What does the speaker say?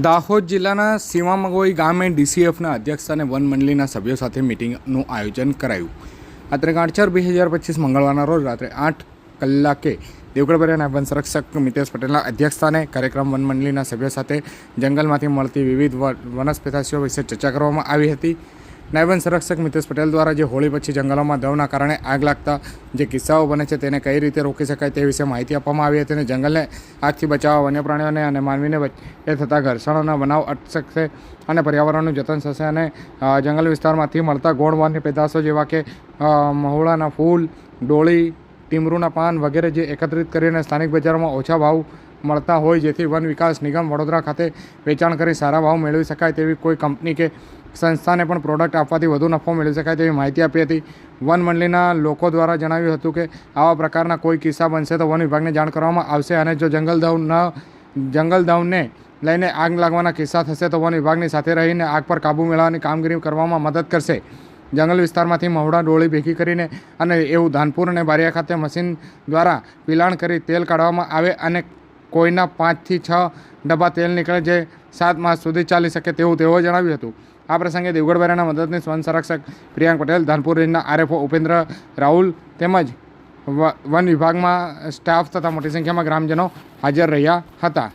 દાહોદ જિલ્લાના સીમામગોઈ ગામે ડીસીએફના અધ્યક્ષ અને વન મંડળીના સભ્યો સાથે મિટિંગનું આયોજન કરાયું. અત્રે તારીખ આઠ ચાર બે હજાર પચીસ મંગળવારના રોજ રાત્રે આઠ કલાકે દેવગઢ વન સંરક્ષક મિતેશ પટેલના અધ્યક્ષસ્થાને કાર્યક્રમ વન મંડળીના સભ્યો સાથે જંગલમાંથી મળતી વિવિધ વનસ્પતિઓ વિશે ચર્ચા કરવામાં આવી હતી. નાયબ સંરક્ષક મિતેશ પટેલ દ્વારા જે હોળી પછી જંગલોમાં દવના કારણે આગ લાગતા જે કિસ્સાઓ બને છે તેને કઈ રીતે રોકી શકાય તે વિશે માહિતી આપવામાં આવી હતી અને જંગલને આગથી બચાવવા વન્ય પ્રાણીઓને અને માનવીને એ થતા ઘર્ષણોના બનાવ અટકશે અને પર્યાવરણનું જતન થશે અને જંગલ વિસ્તારમાંથી મળતા ગોળ પેદાશો જેવા કે મહુળાના ફૂલ, ડોળી, ટીમરૂના પાન વગેરે જે એકત્રિત કરીને સ્થાનિક બજારોમાં ઓછા ભાવ મળતા હોય જેથી વન વિકાસ નિગમ વડોદરા ખાતે વેચાણ કરી સારા ભાવ મેળવી શકાય તેવી કોઈ કંપની કે સંસ્થાને પણ પ્રોડક્ટ આપવાથી વધુ નફો મેળવી શકાય તેવી માહિતી આપી હતી. વન મંડળીના લોકો દ્વારા જણાવ્યું હતું કે, આવા પ્રકારના કોઈ કિસ્સા બનશે તો વન વિભાગને જાણ કરવામાં આવશે અને જો જંગલ દવ ન, જંગલ દવને લઈને આગ લાગવાના કિસ્સા થશે તો વન વિભાગની સાથે રહીને આગ પર કાબૂ મેળવવાની કામગીરી કરવામાં મદદ કરશે. જંગલ વિસ્તારમાંથી મહુડા ડોળી ભેગી કરીને અને એવું ધાનપુર અને બારિયા ખાતે મશીન દ્વારા પિલાણ કરી તેલ કાઢવામાં આવે અને કોઈના પાંચથી છ ડબ્બા તેલ નીકળે જે સાત માસ સુધી ચાલી શકે તેવું તેઓએ જણાવ્યું હતું. આ પ્રસંગે દેવગઢ બારિયાના મદદનીશ વન સંરક્ષક પ્રિયાંક પટેલ, ધાનપુર રેન્જના આરએફઓ ઉપેન્દ્ર રાહુલ તેમજ વન વિભાગમાં સ્ટાફ તથા મોટી સંખ્યામાં ગ્રામજનો હાજર રહ્યા હતા.